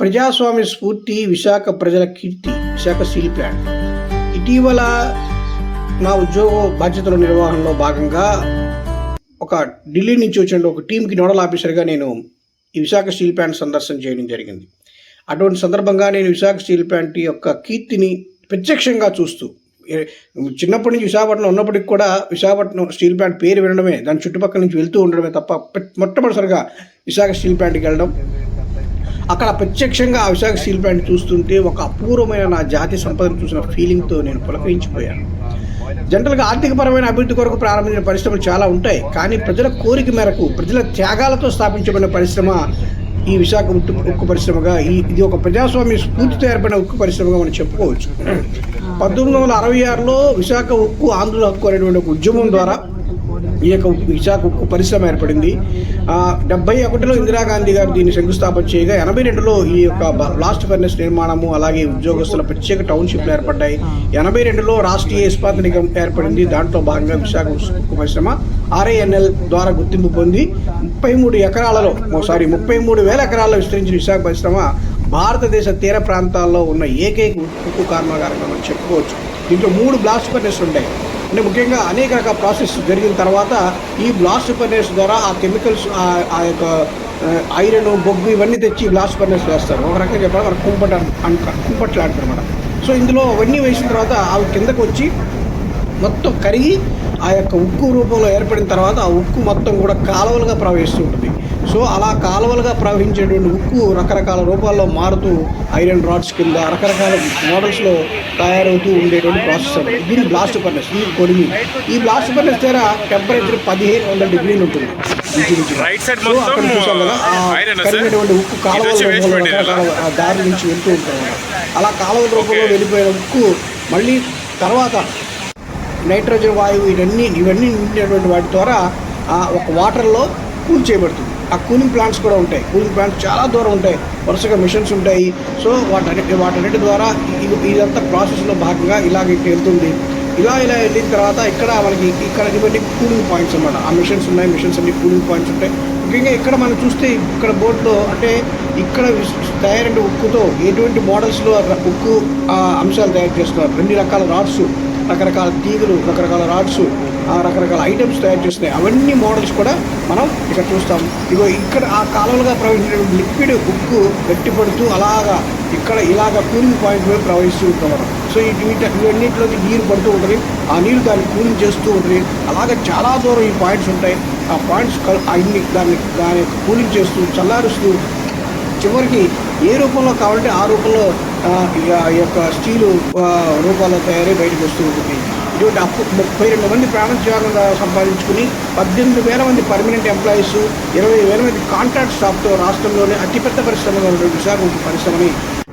ప్రజాస్వామ్య స్ఫూర్తి విశాఖ ప్రజల కీర్తి విశాఖ స్టీల్ ప్లాంట్. ఇటీవల నా ఉద్యోగ బాధ్యతల నిర్వహణలో భాగంగా ఒక ఢిల్లీ నుంచి వచ్చిన ఒక టీంకి నోడల్ ఆఫీసర్గా నేను ఈ విశాఖ స్టీల్ ప్లాంట్ సందర్శన చేయడం జరిగింది. అటువంటి సందర్భంగా నేను విశాఖ స్టీల్ ప్లాంట్ యొక్క కీర్తిని ప్రత్యక్షంగా చూస్తూ చిన్నప్పటి నుంచి విశాఖపట్నం ఉన్నప్పటికి కూడా విశాఖపట్నం స్టీల్ ప్లాంట్ పేరు వినడమే దాని చుట్టుపక్కల నుంచి వెళ్తూ ఉండడమే తప్ప మొట్టమొదటిసారిగా విశాఖ స్టీల్ ప్లాంట్కి వెళ్ళడం అక్కడ ప్రత్యక్షంగా ఆ విశాఖ స్టీల్ ప్లాంట్ చూస్తుంటే ఒక అపూర్వమైన నా జాతి సంపదను చూసిన ఫీలింగ్తో నేను పులకరించిపోయాను. జనరల్గా ఆర్థికపరమైన అభివృద్ధి కొరకు ప్రారంభించిన పరిశ్రమలు చాలా ఉంటాయి కానీ ప్రజల కోరిక మేరకు ప్రజల త్యాగాలతో స్థాపించబడిన పరిశ్రమ ఈ విశాఖ ఉక్కు ఉక్కు పరిశ్రమగా ఈ ఇది ఒక ప్రజాస్వామ్య స్ఫూర్తితో ఏర్పడిన ఉక్కు పరిశ్రమగా మనం చెప్పుకోవచ్చు. పంతొమ్మిది వందల అరవై ఆరులో విశాఖ ఉక్కు ఆంధ్రుల హక్కు అనేటువంటి ఒక ఉద్యమం ద్వారా ఈ యొక్క విశాఖ ఉక్కు పరిశ్రమ ఏర్పడింది. డెబ్బై ఒకటిలో ఇందిరాగాంధీ గారు దీన్ని శంకుస్థాపన చేయగా ఎనభై రెండులో ఈ యొక్క బ్లాస్ట్ ఫర్నెస్ నిర్మాణము అలాగే ఉద్యోగస్తుల ప్రత్యేక టౌన్షిప్లు ఏర్పడ్డాయి. ఎనభై రెండులో రాష్ట్రీయ ఇస్పాత్ నిగం ఏర్పడింది. దాంట్లో భాగంగా విశాఖ ఉక్కు పరిశ్రమ ఆర్ఐఎన్ఎల్ ద్వారా గుర్తింపు పొంది ముప్పై మూడు ఎకరాలలో సారీ ముప్పై మూడు వేల ఎకరాల్లో విస్తరించిన విశాఖ పరిశ్రమ భారతదేశ తీర ప్రాంతాల్లో ఉన్న ఏకైక ఉక్కు కర్మాగారంగా మనం చెప్పుకోవచ్చు. దీంట్లో మూడు బ్లాస్ట్ ఫర్నెస్ ఉంటాయి అంటే ముఖ్యంగా అనేక రకాల ప్రాసెస్ జరిగిన తర్వాత ఈ బ్లాస్ట్ ఫర్నేస్ ద్వారా ఆ కెమికల్స్ ఆ- ఆ యొక్క ఐరన్ బొగ్గు ఇవన్నీ తెచ్చి బ్లాస్ట్ ఫర్నేస్ వేస్తారు. ఒక రకంగా చెప్పాలి మనకు కుంపట కుంపట్లు అంటారు అనమాట సో ఇందులో అవన్నీ వేసిన తర్వాత అవి కిందకు వచ్చి మొత్తం కరిగి ఆ యొక్క ఉక్కు రూపంలో ఏర్పడిన తర్వాత ఆ ఉక్కు మొత్తం కూడా కాలువలుగా ప్రవహిస్తూ ఉంటుంది. సో అలా కాలువలుగా ప్రవహించేటువంటి ఉక్కు రకరకాల రూపాల్లో మారుతూ ఐరన్ రాడ్స్ కింద రకరకాల మోడల్స్లో తయారవుతూ ఉండేటువంటి ప్రాసెస్ దీన్ని బ్లాస్ట్ ఫర్నెస్ ఇది కొలిమి. ఈ బ్లాస్ట్ ఫర్నెస్ దగ్గర టెంపరేచర్ పదిహేను వందల డిగ్రీలు ఉంటుంది. సో అక్కడ చూసాం కదా ఉక్కు కాలువల దారి నుంచి వెళ్తూ ఉంటాం అలా కాలువల రూపంలో. వెళ్ళిపోయిన ఉక్కు మళ్ళీ తర్వాత నైట్రోజన్ వాయువు ఇవన్నీ ఇవన్నీ నిండినటువంటి వాటి ద్వారా ఆ ఒక వాటర్లో కూల్ చేయబడుతుంది. ఆ కూలింగ్ ప్లాంట్స్ కూడా ఉంటాయి. కూలింగ్ ప్లాంట్స్ చాలా దూరం ఉంటాయి. వరుసగా మిషన్స్ ఉంటాయి. సో వాటి వాటన్నిటి ద్వారా ఇది ఇదంతా ప్రాసెస్లో భాగంగా ఇలాగ వెళ్తుంది. ఇలా ఇలా వెళ్ళిన తర్వాత ఇక్కడ మనకి ఇక్కడ ఇవన్నీ కూలింగ్ పాయింట్స్ అన్నమాట. ఆ మిషన్స్ ఉన్నాయి. మిషన్స్ అన్ని కూలింగ్ పాయింట్స్ ఉంటాయి. ముఖ్యంగా ఇక్కడ మనం చూస్తే ఇక్కడ బోర్డులో అంటే ఇక్కడ తయారైన ఉక్కుతో ఎటువంటి మోడల్స్లో ఉక్కు ఆ, అంశాలు తయారు చేస్తున్నారు. రెండు రకాల రాడ్స్ రకరకాల తీగలు రకరకాల రాడ్స్ రకరకాల ఐటమ్స్ తయారు చేస్తున్నాయి. అవన్నీ మోడల్స్ కూడా మనం ఇక్కడ చూస్తాం. ఇగో ఇక్కడ ఆ కాలంలో ప్రవహించిన లిక్విడ్ ఉక్కు గట్టిపడుతూ అలాగా ఇక్కడ ఇలాగ కూలింగ్ పాయింట్ మీద ప్రవహిస్తూ ఉంటాం మనం సో ఈ వీటి ఇవన్నింటిలోకి నీరు పడుతూ ఉంటుంది. ఆ నీరు దాన్ని కూలింగ్ చేస్తూ ఉంటుంది. అలాగే చాలా దూరం ఈ పాయింట్స్ ఉంటాయి. ఆ పాయింట్స్ అన్ని దాన్ని దాని కూలింగ్ చేస్తూ చల్లారుస్తూ చివరికి ఏ రూపంలో కావాలంటే ఆ రూపంలో ఈ యొక్క స్టీలు రూపాల్లో తయారై బయటకు వస్తూ ఉంటుంది. ఇటువంటి అప్పు ముప్పై రెండు మంది ప్రాణత్యాగం సంపాదించుకుని పద్దెనిమిది వేల మంది పర్మనెంట్ ఎంప్లాయీస్ ఇరవై వేల మంది కాంట్రాక్ట్ స్టాఫ్తో రాష్ట్రంలోనే అతిపెద్ద పరిశ్రమగా ఉన్న విశాఖ పరిశ్రమని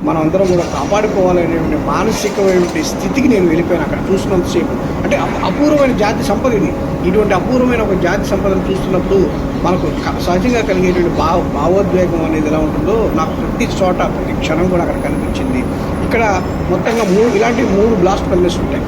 మనం అందరం కూడా కాపాడుకోవాలనేటువంటి మానసికమైనటువంటి స్థితికి నేను వెళ్ళిపోయాను అక్కడ చూసినంతసేపు. అంటే అపూర్వమైన జాతి సంపద ఇది. ఇటువంటి అపూర్వమైన ఒక జాతి సంపదను చూస్తున్నప్పుడు మనకు సహజంగా కలిగేటువంటి భావ భావోద్వేగం అనేది ఎలా ఉంటుందో నాకు ప్రతి చోట ప్రతి క్షణం కూడా అక్కడ కనిపించింది. ఇక్కడ మొత్తంగా మూడు ఇలాంటి మూడు బ్లాస్ట్ ఫర్నెస్ ఉంటాయి.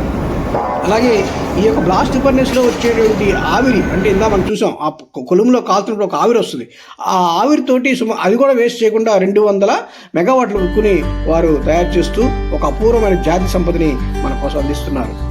అలాగే ఈ యొక్క బ్లాస్ట్ ఫర్నెస్లో వచ్చేటువంటి ఆవిరి అంటే ఇందా మనం చూసాం ఆ కొ- కొలుములో కాల్తున్నప్పుడు ఒక ఆవిరి వస్తుంది. ఆ ఆవిరితోటి సుమ అది కూడా వేస్ట్ చేయకుండా రెండు వందల మెగావాట్లు ఉక్కుని వారు తయారు చేస్తూ ఒక అపూర్వమైన జాతి సంపదని మన కోసం అందిస్తున్నారు.